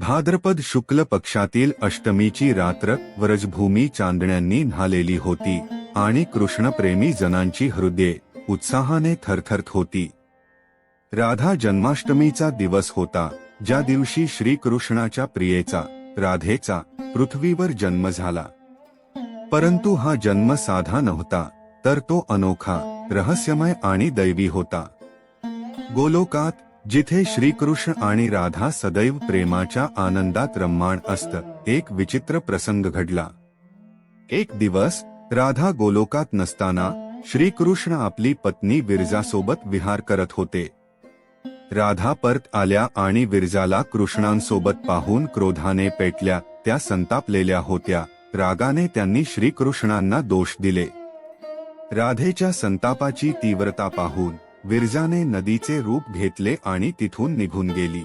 भाद्रपद शुक्ल पक्षातील अष्टमीची रात्र व्रजभूमी चांदण्यांनी न्हालेली होती आणि कृष्णप्रेमी जनांची हृदये उत्साहाने थरथरत होती. राधा जन्माष्टमीचा दिवस होता ज्या दिवशी श्रीकृष्णाच्या प्रियेचा राधेचा पृथ्वीवर जन्म झाला. परंतु हा जन्म साधा नव्हता तर तो अनोखा रहस्यमय आणि दैवी होता. गोलोकात जिथे श्रीकृष्ण आणि राधा सदैव प्रेमाच्या आनंदात रम्माण असत एक विचित्र प्रसंग घडला. एक दिवस राधा गोलोकात नसताना श्रीकृष्ण आपली पत्नी विरजासोबत विहार करत होते. राधा परत आल्या आणि विरजाला कृष्णांसोबत पाहून क्रोधाने पेटल्या त्या संतापलेल्या होत्या रागाने त्यांनी श्रीकृष्णांना दोष दिले. राधेच्या संतापाची तीव्रता पाहून विरजाने नदीचे रूप घेतले आणि तिथून निघून गेली.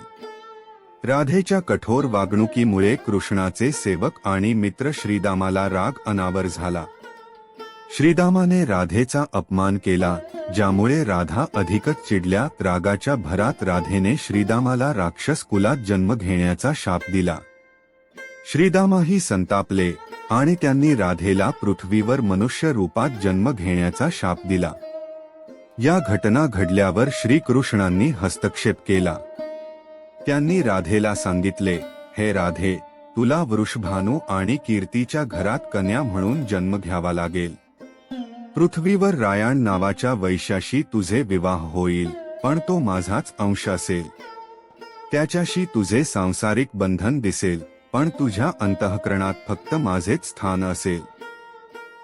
राधेच्या कठोर वागणुकीमुळे कृष्णाचे सेवक आणि मित्र श्रीदामाला राग अनावर झाला. श्रीदामाने राधेचा अपमान केला ज्यामुळे राधा अधिकच चिडल्या रागाच्या भरात राधेने श्रीदामाला राक्षस कुलात जन्म घेण्याचा शाप दिला. श्रीदामाही संतापले आणि त्यांनी राधेला पृथ्वीवर मनुष्य रूपात जन्म घेण्याचा शाप दिला. या घटना घडल्यावर श्रीकृष्णांनी हस्तक्षेप केला. त्यांनी राधेला सांगितले हे राधे तुला वृषभानू आणि कीर्तीच्या घरात कन्या म्हणून जन्म घ्यावा लागेल. पृथ्वीवर रायाण नावाच्या वैश्याशी तुझे विवाह होईल पण तो माझाच अंश असेल. त्याच्याशी तुझे सांसारिक बंधन दिसेल पण तुझ्या अंतःकरणात फक्त माझेच स्थान असेल.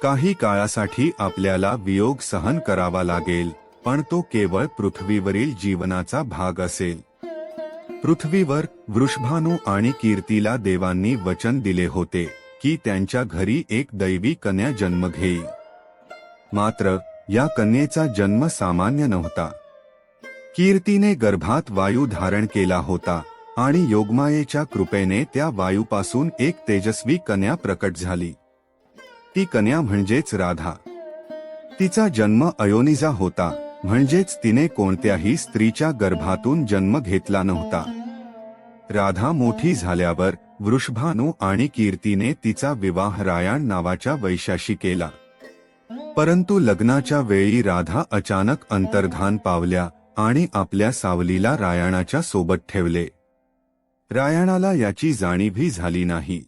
काही काळासाठी आपल्याला वियोग सहन करावा लागेल पण तो केवळ पृथ्वीवरील जीवनाचा भाग असेल. पृथ्वीवर वृषभानू आणि कीर्तीला देवांनी वचन दिले होते की त्यांच्या घरी एक दैवी कन्या जन्म घेईल मात्र या कन्येचा जन्म सामान्य नव्हता. कीर्तीने गर्भात वायू धारण केला होता आणि योगमायेच्या कृपेने त्या वायूपासून एक तेजस्वी कन्या प्रकट झाली. ती कन्या म्हणजेच राधा. तिचा जन्म अयोनिजा होता म्हणजेच तिने कोणत्याही स्त्रीच्या गर्भातून जन्म घेतला नव्हता. राधा मोठी झाल्यावर वृषभानू आणि कीर्तीने तिचा विवाह रायाण नावाच्या वैशाशी केला. परंतु लग्नाच्या वेळी राधा अचानक अंतर्धान पावल्या आणि आपल्या सावलीला रायणाच्या सोबत ठेवले. रायणाला याची जाणीवही झाली नाही.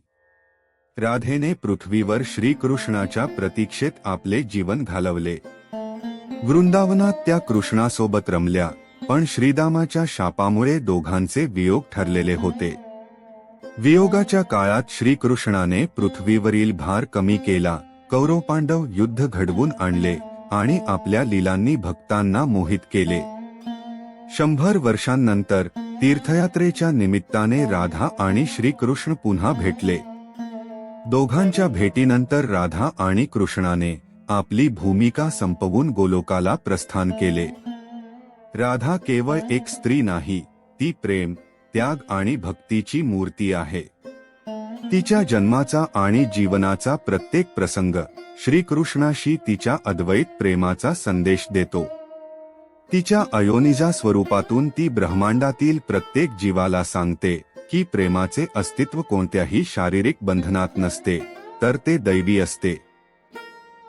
राधेने पृथ्वीवर श्रीकृष्णाच्या प्रतीक्षेत आपले जीवन घालवले. वृंदावनात त्या कृष्णासोबत रमल्या पण श्रीदामाच्या शापामुळे दोघांचे वियोग ठरलेले होते. वियोगाच्या काळात श्रीकृष्णाने पृथ्वीवरील भार कमी केला कौरव पांडव युद्ध घडवून आणले आणि आपल्या लीलांनी भक्तांना मोहित केले. शंभर वर्षांनंतर तीर्थयात्रेच्या निमित्ताने राधा आणि श्रीकृष्ण पुन्हा भेटले. दोघांच्या भेटीनंतर राधा आणि कृष्णाने आपली भूमिका संपवून गोलोकाला प्रस्थान केले. राधा केवळ एक स्त्री नाही ती प्रेम त्याग आणि भक्तीची मूर्ती आहे. तिच्या जन्माचा आणि जीवनाचा प्रत्येक प्रसंग श्रीकृष्णाशी तिच्या अद्वैत प्रेमाचा संदेश देतो. तिच्या अयोनिजा स्वरूपातून ती ब्रह्मांडातील प्रत्येक जीवाला सांगते की प्रेमाचे अस्तित्व कोणत्याही शारीरिक बंधनात नसते तर ते दैवी असते.